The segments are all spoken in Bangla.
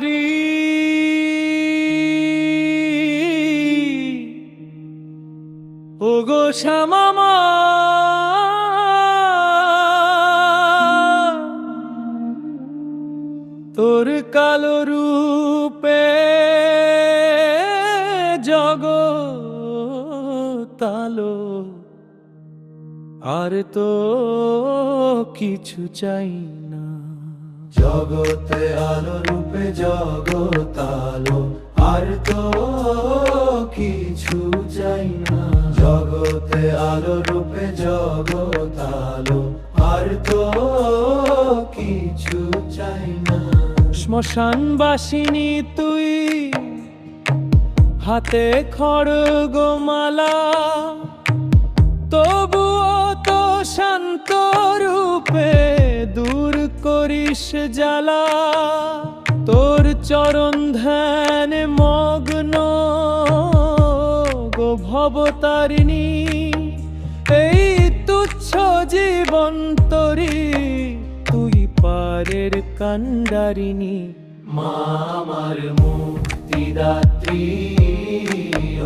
দাত্রী ও গো শ্যামামা। তোর কালো রূপে জগ তালো আর তো কিছু চাই জগতে আলো রূপে জগতালো, আর তো কিছু চাই না। জগতে আলো রূপে জগতালো, আর তো কিছু চাই না। শ্মশানবাসিনী তুই, হাতে খড়গমালা তবুও তো শান্ত রূপে দূর করিস জ্বালা, তোর চরণ ধ্যান মগ্ন। গো ভবতারিণী, এই তুচ্ছ জীবন তরি তুই পারের কান্ডারিণী মা আমার মুক্তিদাত্রী,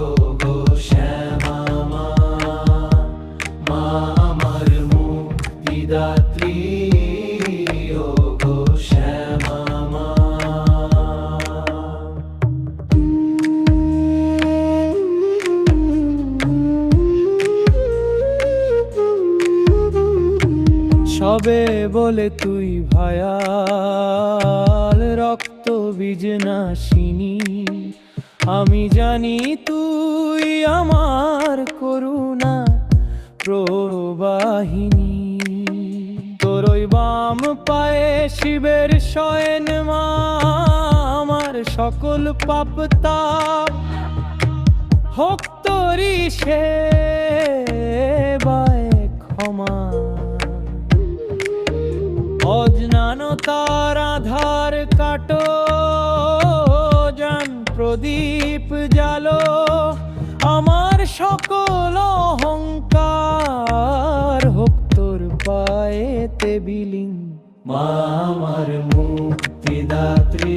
ও গো শ্যামা মা আমার মুক্তিদাত্রী। সবে বলে তুই ভায়াল। রক্ত বীজ নাসিনী আমি জানি তুই আমার করুণা প্রবাহিনী। তোর ওই বাম পায়ে শিবের শয়ন মা, আমার সকল পাপ তাপ। হোক তোরি সেবায় ক্ষমা। অজ্ঞানতার আধার কাটো। জান প্রদীপ জালো আমার সকল অহংকার হোক তোর পায়েতে বিলিং মা আমার মুক্তিদাত্রী।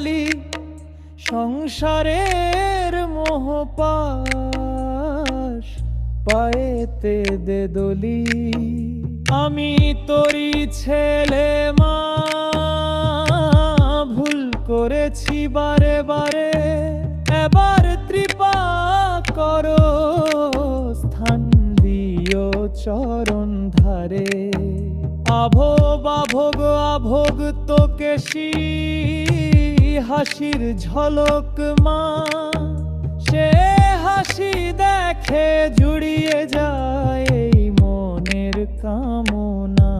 কালী সংসারের মোহ পাশ পায়েতে দে দলি আমি তোরি ছেলে মা, ভুল করেছি বারে বারে। এবার কৃপা করো, স্থান দিও চরণ ধারে। আভোগ আভোগ আভোগ তোকে হাসির ঝলক মা, সে হাসি দেখে জুড়িয়ে যায় মনের কামনা।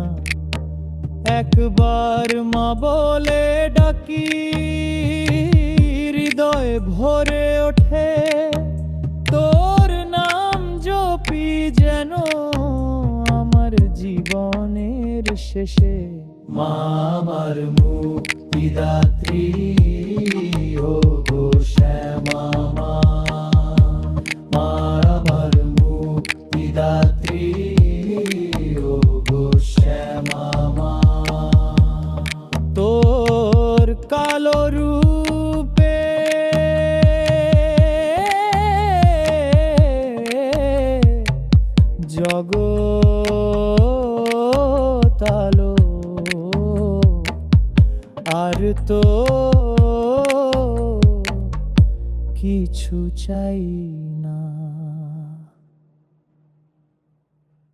একবার মা বলে ডাকি, হৃদয় ভরে ওঠে, তোর নাম জপি যেন আমার জীবনের শেষে। মা আমার মুক্তিদাত্রী ও গো আর তো কিছু চাই